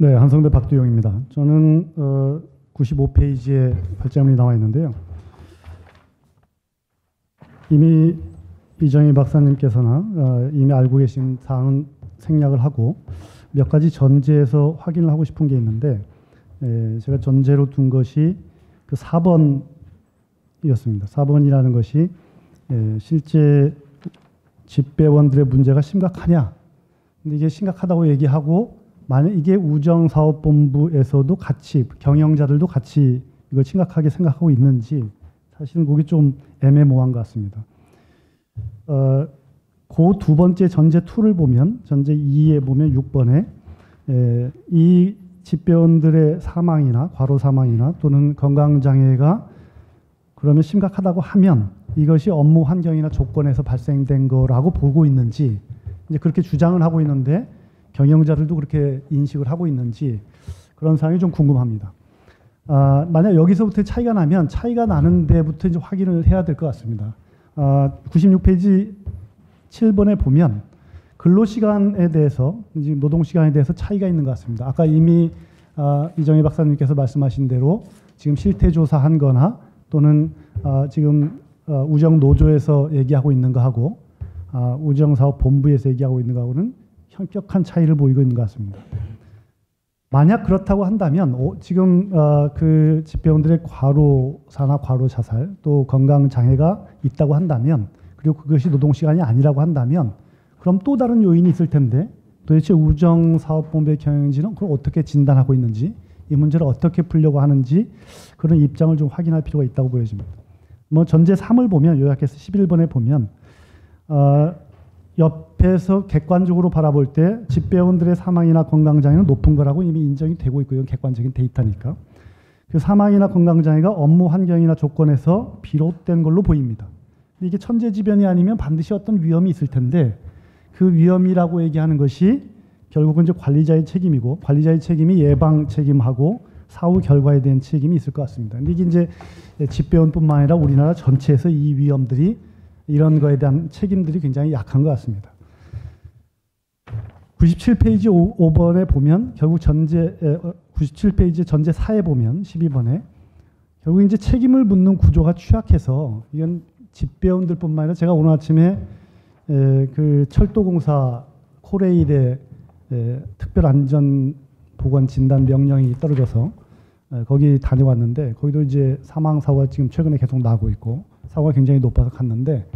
네, 한성대 박두영입니다. 저는 어, 95페이지에 발제문이 나와 있는데요. 이미 이정희 박사님께서나 어, 이미 알고 계신 사항은 생략을 하고 몇 가지 전제에서 확인을 하고 싶은 게 있는데 에, 제가 전제로 둔 것이 그 4번이었습니다. 4번이라는 것이 에, 실제 집배원들의 문제가 심각하냐? 근데 이게 심각하다고 얘기하고 만약 이게 우정사업본부에서도 같이 경영자들도 같이 이걸 심각하게 생각하고 있는지 사실은 그게 좀 애매모호한 것 같습니다. 어, 그 두 번째 전제 2를 보면 전제 2에 보면 6번에 에, 이 집배원들의 사망이나 과로 사망이나 또는 건강 장애가 그러면 심각하다고 하면 이것이 업무 환경이나 조건에서 발생된 거라고 보고 있는지 이제 그렇게 주장을 하고 있는데 경영자들도 그렇게 인식을 하고 있는지 그런 사항이 좀 궁금합니다. 아, 만약 여기서부터 차이가 나면 차이가 나는 데부터 이제 확인을 해야 될 것 같습니다. 아, 96페이지 7번에 보면 근로시간에 대해서 이제 노동시간에 대해서 차이가 있는 것 같습니다. 아까 이미 아, 이정희 박사님께서 말씀하신 대로 지금 실태조사한 거나 또는 아, 지금 어, 우정노조에서 얘기하고 있는 거하고 아, 우정사업본부에서 얘기하고 있는 거하고는 현격한 차이를 보이고 있는 것 같습니다. 만약 그렇다고 한다면 오, 지금 어, 그 집배원들의 과로사나 과로 자살 또 건강 장애가 있다고 한다면 그리고 그것이 노동 시간이 아니라고 한다면 그럼 또 다른 요인이 있을 텐데 도대체 우정사업본부의 경영진은 그걸 어떻게 진단하고 있는지 이 문제를 어떻게 풀려고 하는지 그런 입장을 좀 확인할 필요가 있다고 보여집니다. 뭐 전제 3을 보면 요약해서 11번에 보면 어, 옆 에서 객관적으로 바라볼 때 집배원들의 사망이나 건강장애는 높은 거라고 이미 인정이 되고 있고 이건 객관적인 데이터니까 그 사망이나 건강장애가 업무 환경이나 조건에서 비롯된 걸로 보입니다. 이게 천재지변이 아니면 반드시 어떤 위험이 있을 텐데 그 위험이라고 얘기하는 것이 결국은 이제 관리자의 책임이고 관리자의 책임이 예방 책임하고 사후 결과에 대한 책임이 있을 것 같습니다. 근데 이게 이제 집배원뿐만 아니라 우리나라 전체에서 이 위험들이 이런 거에 대한 책임들이 굉장히 약한 것 같습니다. 97페이지 5 번에 보면 결국 전제 97페이지 어, 전제 4에 보면 12번에 결국 이제 책임을 묻는 구조가 취약해서 이건 집배원들뿐만 아니라 제가 오늘 아침에 그 철도공사 코레일의 특별 안전 보건 진단 명령이 떨어져서 거기 다녀왔는데 거기도 이제 사망 사고가 지금 최근에 계속 나고 있고 사고가 굉장히 높아서 갔는데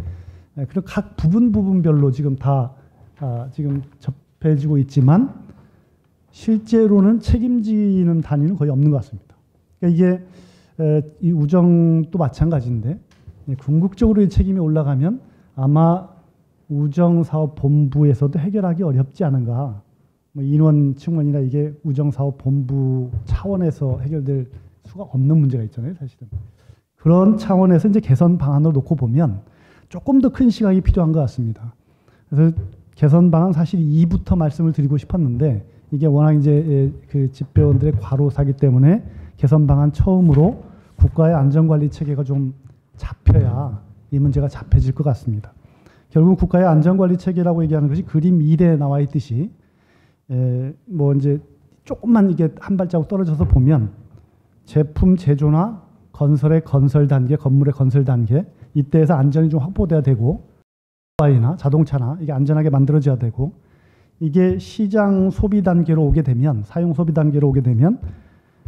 그리고 각 부분 부분별로 지금 다 아, 지금 접 해지고 있지만 실제로는 책임지는 단위는 거의 없는 것 같습니다. 그러니까 이게 이 우정도 마찬가지인데 궁극적으로 책임이 올라가면 아마 우정사업본부에서도 해결하기 어렵지 않은가. 뭐 인원 측면이나 이게 우정사업본부 차원에서 해결될 수가 없는 문제가 있잖아요, 사실은. 그런 차원에서 이제 개선 방안을 놓고 보면 조금 더 큰 시각이 필요한 것 같습니다. 그래서 개선 방안 사실 2부터 말씀을 드리고 싶었는데 이게 워낙 이제 그 집배원들의 과로사기 때문에 개선 방안 처음으로 국가의 안전관리 체계가 좀 잡혀야 이 문제가 잡혀질 것 같습니다. 결국 국가의 안전관리 체계라고 얘기하는 것이 그림 1에 나와 있듯이 에, 뭐 이제 조금만 이게 한 발자국 떨어져서 보면 제품 제조나 건설의 건설 단계, 건물의 건설 단계 이때에서 안전이 좀 확보돼야 되고 바이나 자동차나 이게 안전하게 만들어져야 되고 이게 시장 소비 단계로 오게 되면 사용 소비 단계로 오게 되면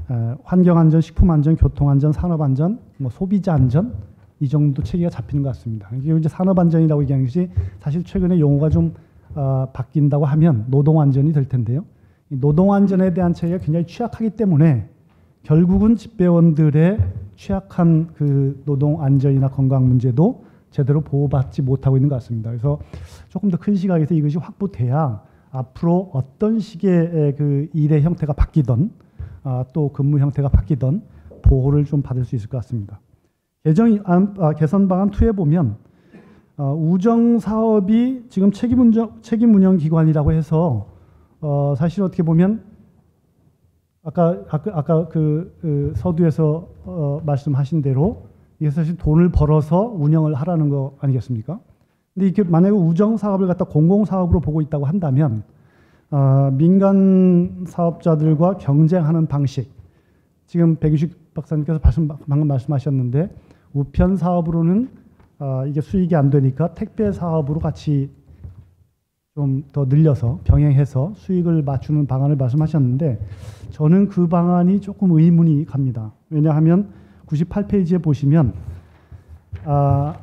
에, 환경 안전, 식품 안전, 교통 안전, 산업 안전, 뭐 소비자 안전 이 정도 체계가 잡히는 것 같습니다. 이게 이제 산업 안전이라고 얘기하는 것이 사실 최근에 용어가 좀 어, 바뀐다고 하면 노동 안전이 될 텐데요. 노동 안전에 대한 체계가 굉장히 취약하기 때문에 결국은 집배원들의 취약한 그 노동 안전이나 건강 문제도 제대로 보호받지 못하고 있는 것 같습니다. 그래서 조금 더 큰 시각에서 이것이 확보돼야 앞으로 어떤 식의 그 일의 형태가 바뀌던 아, 또 근무 형태가 바뀌던 보호를 좀 받을 수 있을 것 같습니다. 개정 아, 개선 방안 2에 보면 어, 우정 사업이 지금 책임 운영 책임 운영 기관이라고 해서 어, 사실 어떻게 보면 아까 아까, 아까 그, 그 서두에서 어, 말씀하신 대로 이게 사실 돈을 벌어서 운영을 하라는 거 아니겠습니까? 근데 이게 만약에 우정 사업을 갖다 공공 사업으로 보고 있다고 한다면 아, 민간 사업자들과 경쟁하는 방식. 지금 백유식 박사님께서 말씀, 방금 말씀하셨는데 우편 사업으로는 아, 이게 수익이 안 되니까 택배 사업으로 같이 좀 더 늘려서 병행해서 수익을 맞추는 방안을 말씀하셨는데 저는 그 방안이 조금 의문이 갑니다. 왜냐하면 98페이지에 보시면 아,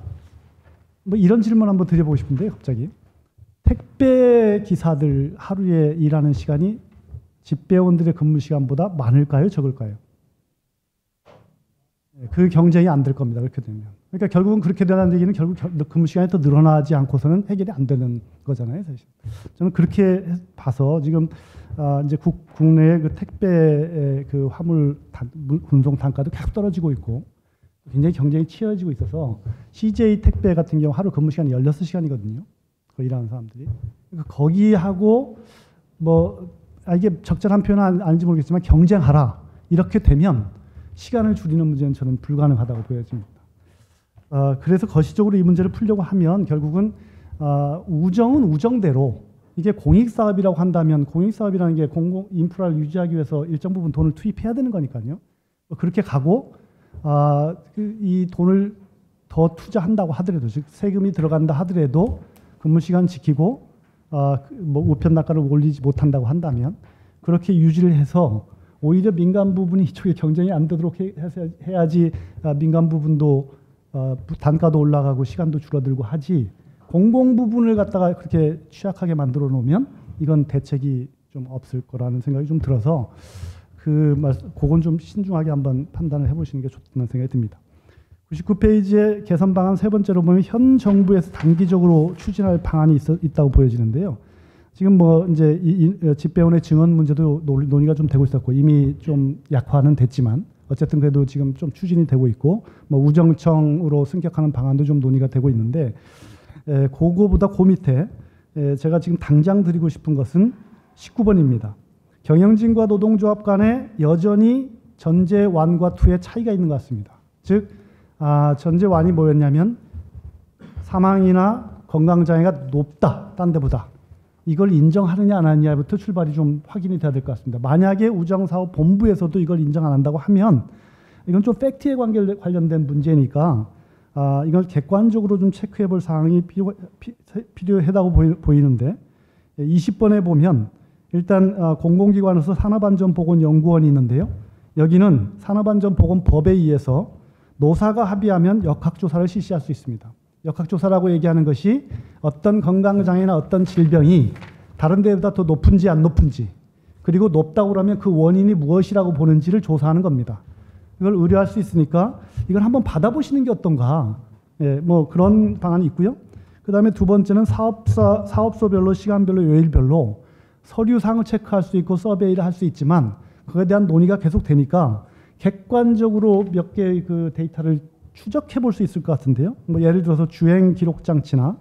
뭐 이런 질문 한번 드려보고 싶은데 갑자기 택배 기사들 하루에 일하는 시간이 집배원들의 근무 시간보다 많을까요, 적을까요? 네, 그 경쟁이 안 될 겁니다. 그렇게 되면. 그러니까 결국은 그렇게 되는 얘기는 결국 근무 시간이 더 늘어나지 않고서는 해결이 안 되는 거잖아요, 사실. 저는 그렇게 봐서 지금 아, 이제 국, 국내의 그 택배 그 화물 단, 운송 단가도 계속 떨어지고 있고 굉장히 경쟁이 치열해지고 있어서 CJ 택배 같은 경우 하루 근무 시간이 16시간이거든요. 그 일하는 사람들이. 그러니까 거기하고 뭐 아, 이게 적절한 표현은 아닌지 모르겠지만 경쟁하라. 이렇게 되면 시간을 줄이는 문제는 저는 불가능하다고 보여집니다. 어, 그래서 거시적으로 이 문제를 풀려고 하면 결국은 어, 우정은 우정대로 이게 공익사업이라고 한다면 공익사업이라는 게 공공 인프라를 유지하기 위해서 일정 부분 돈을 투입해야 되는 거니까요. 뭐 그렇게 가고 아, 그, 이 돈을 더 투자한다고 하더라도 즉 세금이 들어간다 하더라도 근무 시간 지키고 아, 그뭐 우편 단가를 올리지 못한다고 한다면 그렇게 유지를 해서 오히려 민간 부분이 이쪽에 경쟁이 안 되도록 해야지 아, 민간 부분도 어, 단가도 올라가고 시간도 줄어들고 하지 공공 부분을 갖다가 그렇게 취약하게 만들어 놓으면 이건 대책이 좀 없을 거라는 생각이 좀 들어서 그 말씀, 그건 좀 신중하게 한번 판단을 해보시는 게 좋다는 생각이 듭니다. 99페이지의 개선 방안 세 번째로 보면 현 정부에서 단기적으로 추진할 방안이 있, 있다고 보여지는데요. 지금 뭐 이제 이, 이, 집배원의 증언 문제도 논의가 좀 되고 있었고 이미 좀 약화는 됐지만 어쨌든 그래도 지금 좀 추진이 되고 있고 뭐 우정청으로 승격하는 방안도 좀 논의가 되고 있는데 에, 그거보다 그 밑에 에, 제가 지금 당장 드리고 싶은 것은 19번입니다. 경영진과 노동조합 간에 여전히 전제 완과 투의 차이가 있는 것 같습니다. 즉 아, 전제 완이 뭐였냐면 사망이나 건강 장애가 높다 딴 데보다 이걸 인정하느냐 안 하느냐부터 출발이 좀 확인이 돼야 될 것 같습니다. 만약에 우정사업 본부에서도 이걸 인정 안 한다고 하면 이건 좀 팩트에 관련된 문제니까 아, 이걸 객관적으로 좀 체크해 볼 사항이 필요, 필요하다고 보이, 는데 20번에 보면 일단 아, 공공기관에서 산업안전보건연구원이 있는데요. 여기는 산업안전보건법에 의해서 노사가 합의하면 역학조사를 실시할 수 있습니다. 역학조사라고 얘기하는 것이 어떤 건강장애나 어떤 질병이 다른 데보다 더 높은지 안 높은지 그리고 높다고 그러면 그 원인이 무엇이라고 보는지를 조사하는 겁니다. 이걸 의뢰할 수 있으니까 이걸 한번 받아보시는 게 어떤가. 예, 뭐 그런 방안이 있고요. 그 다음에 두 번째는 사업사, 사업소별로 시간별로 요일별로 서류상을 체크할 수 있고 서베이를 할 수 있지만 그에 대한 논의가 계속 되니까 객관적으로 몇 개의 그 데이터를 추적해 볼 수 있을 것 같은데요. 뭐 예를 들어서 주행 기록 장치나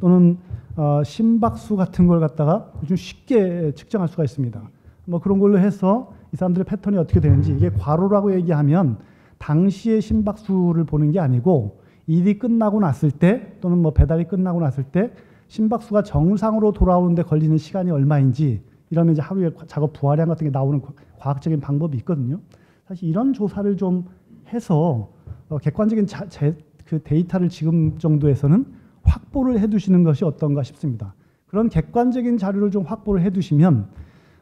또는 어, 심박수 같은 걸 갖다가 좀 쉽게 측정할 수가 있습니다. 뭐 그런 걸로 해서 이 사람들의 패턴이 어떻게 되는지 이게 과로라고 얘기하면 당시의 심박수를 보는 게 아니고 일이 끝나고 났을 때 또는 뭐 배달이 끝나고 났을 때 심박수가 정상으로 돌아오는데 걸리는 시간이 얼마인지 이러면 이제 하루에 작업 부하량 같은 게 나오는 과학적인 방법이 있거든요. 사실 이런 조사를 좀 해서 어, 객관적인 자, 제, 그 데이터를 지금 정도에서는 확보를 해두시는 것이 어떤가 싶습니다. 그런 객관적인 자료를 좀 확보를 해두시면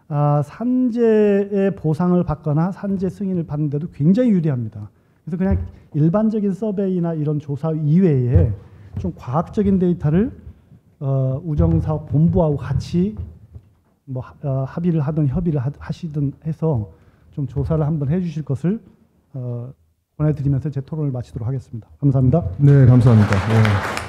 아, 산재의 보상을 받거나 산재 승인을 받는데도 굉장히 유리합니다. 그래서 그냥 일반적인 서베이나 이런 조사 이외에 좀 과학적인 데이터를 어, 우정사업 본부하고 같이 뭐 어, 합의를 하든 협의를 하 시든 해서 좀 조사를 한번 해주실 것을 어, 권해드리면서 제 토론을 마치도록 하겠습니다. 감사합니다. 네, 감사합니다. 네.